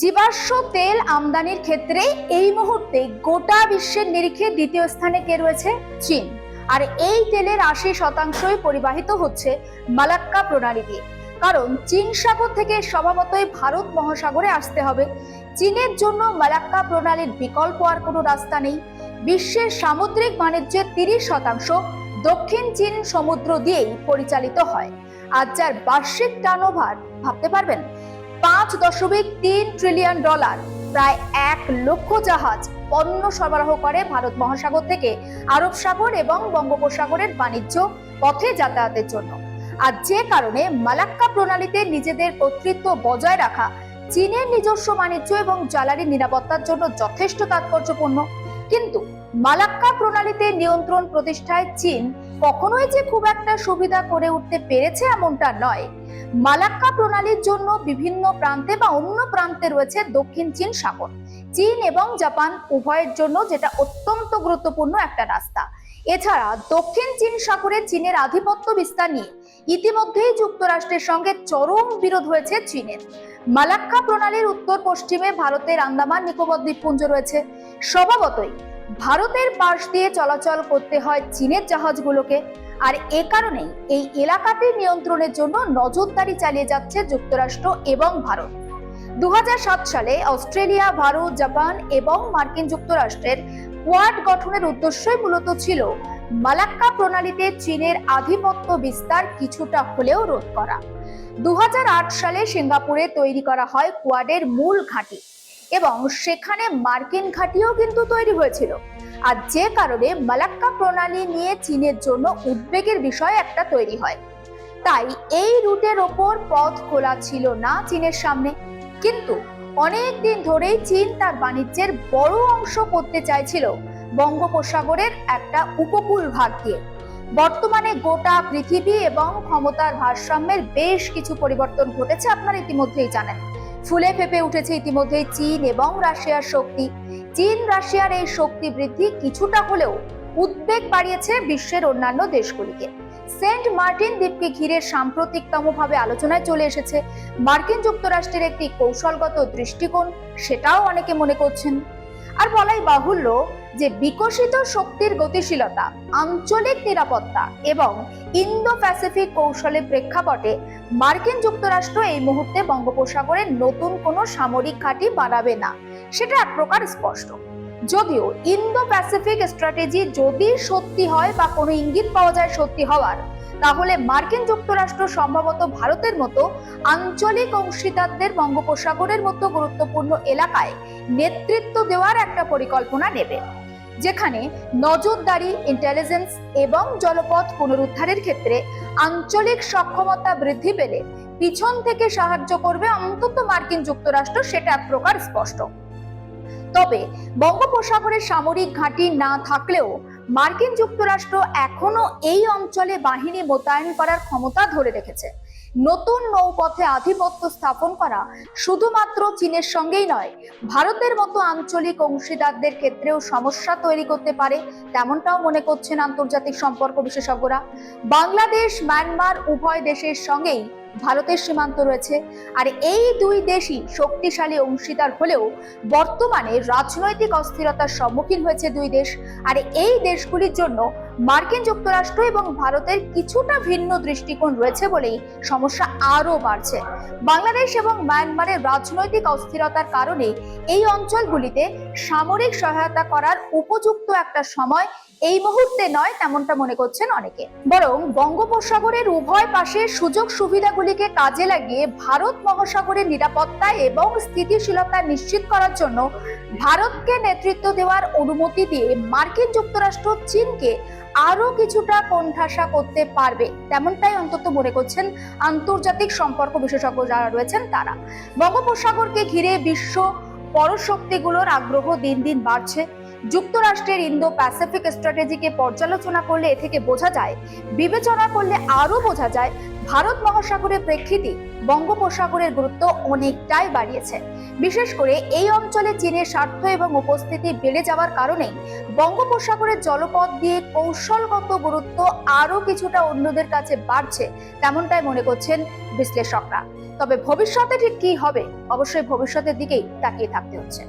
জীবাশ্ম তেল আমদানির ক্ষেত্রে এই মুহূর্তে গোটা বিশ্বের নিরিখে দ্বিতীয় স্থানে কে রয়েছে? চীন। আর এই তেলের আশি শতাংশই পরিবাহিত হচ্ছে মালাক্কা প্রণালী দিয়ে। কারণ চীন সাগর থেকে স্বভাবতই ভারত মহাসাগরে আসতে হবে। চীনের জন্য মালাক্কা প্রণালীর বিকল্প আর কোনো রাস্তা নেই। বিশ্বের সামুদ্রিক বাণিজ্যের তিরিশ শতাংশ দক্ষিণ চীন সমুদ্র দিয়েই পরিচালিত হয়। আর যার বার্ষিক টার্নওভার, ভাবতে পারবেন? পাঁচ দশমিক তিন ট্রিলিয়ন ডলার প্রায় এক লক্ষ জাহাজ পণ্য সরবরাহ করে ভারত মহাসাগর থেকে আরব সাগর এবং বঙ্গোপসাগরের বাণিজ্য পথে যাতায়াতের জন্য। আর যে কারণে মালাক্কা প্রণালীতে নিজেদের কর্তৃত্ব বজায় রাখা চীনের নিজস্ব বাণিজ্য এবং জ্বালানি নিরাপত্তার জন্য যথেষ্ট তাৎপর্যপূর্ণ। কিন্তু মালাক্কা প্রণালীতে নিয়ন্ত্রণ প্রতিষ্ঠায় চীন কখনোই যে খুব একটা সুবিধা করে উঠতে পেরেছে এমনটা নয়। মালাক্কা প্রণালীর জন্য বিভিন্ন প্রান্তে বা অন্য প্রান্তে রয়েছে দক্ষিণ চীন সাগর। চীন এবং জাপান উভয়ের জন্য যেটা অত্যন্ত গুরুত্বপূর্ণ একটা রাস্তা। এছাড়া দক্ষিণ চীন সাগরে চীনের আধিপত্য বিস্তার নিয়ে ইতিমধ্যেই যুক্তরাষ্ট্রের সঙ্গে চরম বিরোধ হয়েছে চীনের। মালাক্কা প্রণালীর উত্তর পশ্চিমে ভারতের আন্দামান নিকোবর দ্বীপপুঞ্জ রয়েছে। স্বভাবতই ভারতের পাশ দিয়ে চলাচল করতে হয় চীনের জাহাজগুলোকে। আর এ কারণেই এই এলাকাটি নিয়ন্ত্রণের জন্য নজরদারি চালিয়ে যাচ্ছে যুক্তরাষ্ট্র এবং ভারত। দু হাজার সাত সালে অস্ট্রেলিয়া, ভারত, জাপান এবং মার্কিন যুক্তরাষ্ট্রের কোয়াড গঠনের উদ্দেশ্যই মূলত ছিল মালাক্কা প্রণালীতে চীনের আধিপত্য বিস্তার কিছুটা হলেও রোধ করা। দু হাজার আট সালে সিঙ্গাপুরে তৈরি করা হয় কোয়াডের মূল ঘাঁটি। এবং সেখানে মার্কিন ঘাঁটিও কিন্তু তৈরি হয়েছিল। আর যে কারণে মালাক্কা প্রণালী নিয়ে চীনের জন্য উদ্বেগের বিষয় একটা তৈরি হয়। তাই এই রুটের ওপর পথ খোলা ছিল না চীনের সামনে। কিন্তু অনেক দিন ধরেই চীন তার বাণিজ্যের বড় অংশ করতে চাইছিল বঙ্গোপসাগরের একটা উপকূল ভাগ দিয়ে। বর্তমানে গোটা পৃথিবী এবং ক্ষমতার ভারসাম্যের বেশ কিছু পরিবর্তন ঘটেছে আপনারা ইতিমধ্যেই জানেন। ফুলে ফেপে উঠেছে ইতিমধ্যে চীন এবং রাশিয়ার শক্তি। চীন, রাশিয়ার এই শক্তি বৃদ্ধি কিছুটা হলেও উদ্বেগ বাড়িয়েছে বিশ্বের অন্যান্য দেশগুলিকে। সেন্ট মার্টিন দ্বীপকে ঘিরে সাম্প্রতিকতম ভাবে আলোচনায় চলে এসেছে মার্কিন যুক্তরাষ্ট্রের একটি কৌশলগত দৃষ্টিকোণ, সেটাও অনেকে মনে করছেন। আর বলাই বাহুল্য যে বিকশিত শক্তির গতিশীলতা, আঞ্চলিক নিরাপত্তা এবং ইন্দো প্যাসিফিক কৌশলের প্রেক্ষাপটে মার্কিন যুক্তরাষ্ট্র এই মুহূর্তে বঙ্গোপসাগরে নতুন কোনো সামরিক ঘাঁটি বানাবে না। সেটা এক প্রকার স্পষ্ট। যদিও ইন্দো প্যাসিফিক স্ট্র্যাটেজি যদি সত্যি হয় বা কোনো ইঙ্গিত পাওয়া যায় সত্যি হওয়ার, তাহলে মার্কিন যুক্তরাষ্ট্র সম্ভবত ভারতের মতো আঞ্চলিক অংশীদারদের বঙ্গোপসাগরের মতো গুরুত্বপূর্ণ এলাকায় নেতৃত্ব দেওয়ার একটা পরিকল্পনা নেবে। যেখানে নজরদারি ইন্টেলিজেন্স এবং জলপথ পুনরুদ্ধারের ক্ষেত্রে আঞ্চলিক সক্ষমতা বৃদ্ধি পেলে পিছন থেকে সাহায্য করবে অন্তত মার্কিন যুক্তরাষ্ট্র, সেটা এক প্রকার স্পষ্ট। তবে বঙ্গোপসাগরের সামরিক ঘাঁটি না থাকলেও মার্কিন যুক্তরাষ্ট্র এখনও এই অঞ্চলে বাহিনী মোতায়েন করার ক্ষমতা ধরে রেখেছে। নতুন নৌপথে আধিপত্য স্থাপন করা শুধুমাত্র চীনের সঙ্গেই নয়, ভারতের মতো আঞ্চলিক অংশীদারদের ক্ষেত্রেও সমস্যা তৈরি করতে পারে তেমনটাও মনে করছেন আন্তর্জাতিক সম্পর্ক বিশেষজ্ঞরা। বাংলাদেশ, মায়ানমার উভয় দেশের সঙ্গেই ভারতের সীমান্ত রয়েছে আর এই দুই দেশই শক্তিশালী অংশীদার হলেও বর্তমানে রাজনৈতিক অস্থিরতার সম্মুখীন হয়েছে দুই দেশ আর এই দেশগুলির জন্য মার্কিন যুক্তরাষ্ট্র এবং ভারতের কিছুটা ভিন্ন দৃষ্টিকোণ রয়েছে বলেই সমস্যা আরও বাড়ছে। বাংলাদেশ এবং মায়ানমারের রাজনৈতিক অস্থিরতার কারণে এই অঞ্চলগুলিতে সামরিক সহায়তা করার উপযুক্ত একটা সময় এই মুহূর্তে নয়, তেমনটা মনে করছেন অনেকে। বরং বঙ্গোপসাগরের উভয় পাশে সুযোগ সুবিধাগুলিকে কাজে লাগিয়ে ভারত মহাসাগরের নিরাপত্তা এবং স্থিতিশীলতা নিশ্চিত করার জন্য ভারতকে নেতৃত্ব দেওয়ার অনুমতি দিয়ে মার্কিন যুক্তরাষ্ট্র চীনকে আরও কিছুটা কোণঠাসা করতে পারবে। তেমনটাই অন্তত মনে করছেন আন্তর্জাতিক সম্পর্ক বিশেষজ্ঞ যারা রয়েছেন তারা। বঙ্গোপসাগরকে ঘিরে বিশ্ব পরশক্তিগুলোর আগ্রহ দিন দিন বাড়ছে। যুক্তরাষ্ট্রের ইন্দো প্যাসিফিক স্ট্র্যাটেজিকে পর্যালোচনা করলে এ থেকে বোঝা যায়, বিবেচনা করলে আরও বোঝা যায়, ভারত মহাসাগরের প্রেক্ষিতে বঙ্গোপসাগরের গুরুত্ব অনেকটাই বাড়িয়েছে। বিশেষ করে এই অঞ্চলে চীনের স্বার্থ এবং উপস্থিতি বেড়ে যাওয়ার কারণেই বঙ্গোপসাগরের জলপথ দিয়ে কৌশলগত গুরুত্ব আরও কিছুটা অন্যদের কাছে বাড়ছে, তেমনটাই মনে করছেন বিশ্লেষকরা। তবে ভবিষ্যতে ঠিক কি হবে, অবশ্যই ভবিষ্যতের দিকেই তাকিয়ে থাকতে হচ্ছে।